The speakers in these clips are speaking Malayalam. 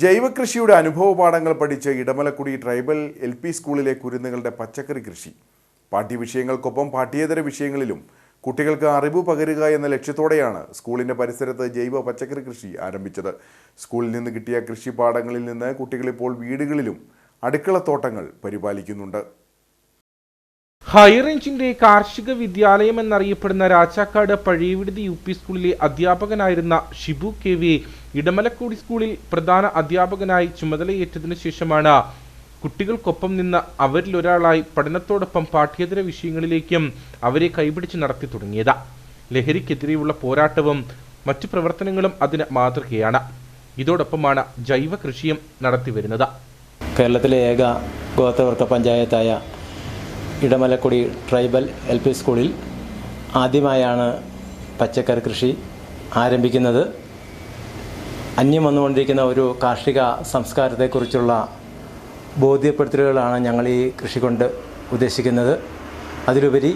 ജൈവകൃഷിയുടെ അനുഭവ പാഠങ്ങൾ പഠിച്ച് ഇടമലക്കുടി ട്രൈബൽ എൽ പി സ്കൂളിലെ കുരുന്നുകളുടെ പച്ചക്കറി കൃഷി. പാഠ്യവിഷയങ്ങൾക്കൊപ്പം പാഠ്യേതര വിഷയങ്ങളിലും കുട്ടികൾക്ക് അറിവ് പകരുക എന്ന ലക്ഷ്യത്തോടെയാണ് സ്കൂളിന്റെ പരിസരത്ത് ജൈവ പച്ചക്കറി കൃഷി ആരംഭിച്ചത്. സ്കൂളിൽ നിന്ന് കിട്ടിയ കൃഷി പാഠങ്ങളിൽ നിന്ന് കുട്ടികളിപ്പോൾ വീടുകളിലും അടുക്കളത്തോട്ടങ്ങൾ പരിപാലിക്കുന്നുണ്ട്. ഹൈറേഞ്ചിന്റെ കാർഷിക വിദ്യാലയം എന്നറിയപ്പെടുന്ന രാജാക്കാട് പഴയവിടുതി യു പി സ്കൂളിലെ അധ്യാപകനായിരുന്ന ഷിബു കെ വി ഇടമലക്കുടി സ്കൂളിൽ പ്രധാന അധ്യാപകനായി ചുമതലയേറ്റതിനു ശേഷമാണ്. കുട്ടികൾക്കൊപ്പം നിന്ന് അവരിലൊരാളായി പഠനത്തോടൊപ്പം പാഠ്യേതര വിഷയങ്ങളിലേക്കും അവരെ കൈപിടിച്ച് നടത്തി തുടങ്ങിയത്. ലഹരിക്കെതിരെയുള്ള പോരാട്ടവും മറ്റു പ്രവർത്തനങ്ങളും അതിന് മാതൃകയാണ്. ഇതോടൊപ്പമാണ് ജൈവ കൃഷിയും നടത്തിവരുന്നത്. കേരളത്തിലെ ഏക ഗോത്രവർഗ പഞ്ചായത്തായ ഇടമലക്കുടി ട്രൈബൽ എൽ പി സ്കൂളിൽ ആദ്യമായാണ് പച്ചക്കറി കൃഷി ആരംഭിക്കുന്നത്. അന്യം വന്നുകൊണ്ടിരിക്കുന്ന ഒരു കാർഷിക സംസ്കാരത്തെക്കുറിച്ചുള്ള ബോധ്യപ്പെടുത്തലുകളാണ് ഞങ്ങൾ ഈ കൃഷി കൊണ്ട് ഉദ്ദേശിക്കുന്നത്. അതിലുപരി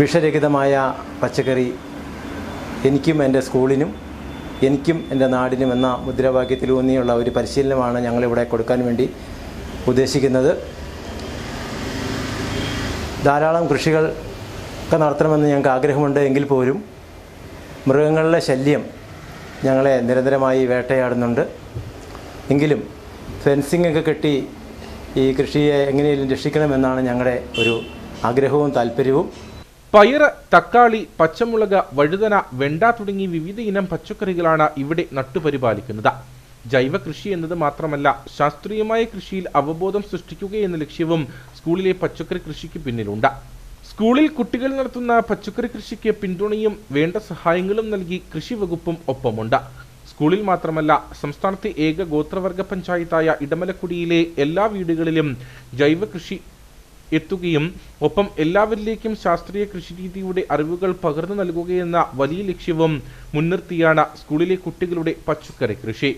വിഷരഹിതമായ പച്ചക്കറി എനിക്കും എന്റെ സ്കൂളിനും എനിക്കും എന്റെ നാടിനും എന്ന മുദ്രാവാക്യത്തിലൂന്നിയുള്ള ഒരു പരിശീലനമാണ് ഞങ്ങളിവിടെ കൊടുക്കാൻ വേണ്ടി ഉദ്ദേശിക്കുന്നത്. ധാരാളം കൃഷികൾ ഒക്കെ നടത്തണമെന്ന് ഞങ്ങൾക്ക് ആഗ്രഹമുണ്ട് എങ്കിൽ പോലും മൃഗങ്ങളുടെ ശല്യം ഞങ്ങളെ നിരന്തരമായി വേട്ടയാടുന്നുണ്ട്. എങ്കിലും ഫെൻസിംഗ് ഒക്കെ കെട്ടി ഈ കൃഷിയെ എങ്ങനെയും രക്ഷിക്കണമെന്നാണ് ഞങ്ങളുടെ ഒരു ആഗ്രഹവും താല്പര്യവും. പയർ തക്കാളി പച്ചമുളക് വഴുതന വെണ്ട തുടങ്ങി വിവിധ ഇനം പച്ചക്കറികളാണ് ഇവിടെ നട്ടുപരിപാലിക്കുന്നത്. ജൈവ കൃഷി എന്നത് മാത്രമല്ല ശാസ്ത്രീയമായ കൃഷിയിൽ അവബോധം സൃഷ്ടിക്കുക എന്ന ലക്ഷ്യവും സ്കൂളിലെ പച്ചക്കറി കൃഷിക്ക് പിന്നിലുണ്ട്. സ്കൂളിൽ കുട്ടികൾ നടത്തുന്ന പച്ചക്കറി കൃഷിക്ക് പിന്തുണയും വേണ്ട സഹായങ്ങളും നൽകി കൃഷി വകുപ്പും ഒപ്പമുണ്ട്. സ്കൂളിൽ മാത്രമല്ല സംസ്ഥാനത്തെ ഏക ഗോത്രവർഗ പഞ്ചായത്തായ ഇടമലക്കുടിയിലെ എല്ലാ വീടുകളിലും ജൈവ കൃഷി എത്തുകയും ഒപ്പം എല്ലാവരിലേക്കും ശാസ്ത്രീയ കൃഷിരീതിയുടെ അറിവുകൾ പകർന്നു നൽകുകയെന്ന വലിയ ലക്ഷ്യവും മുൻനിർത്തിയാണ് സ്കൂളിലെ കുട്ടികളുടെ പച്ചക്കറി കൃഷി.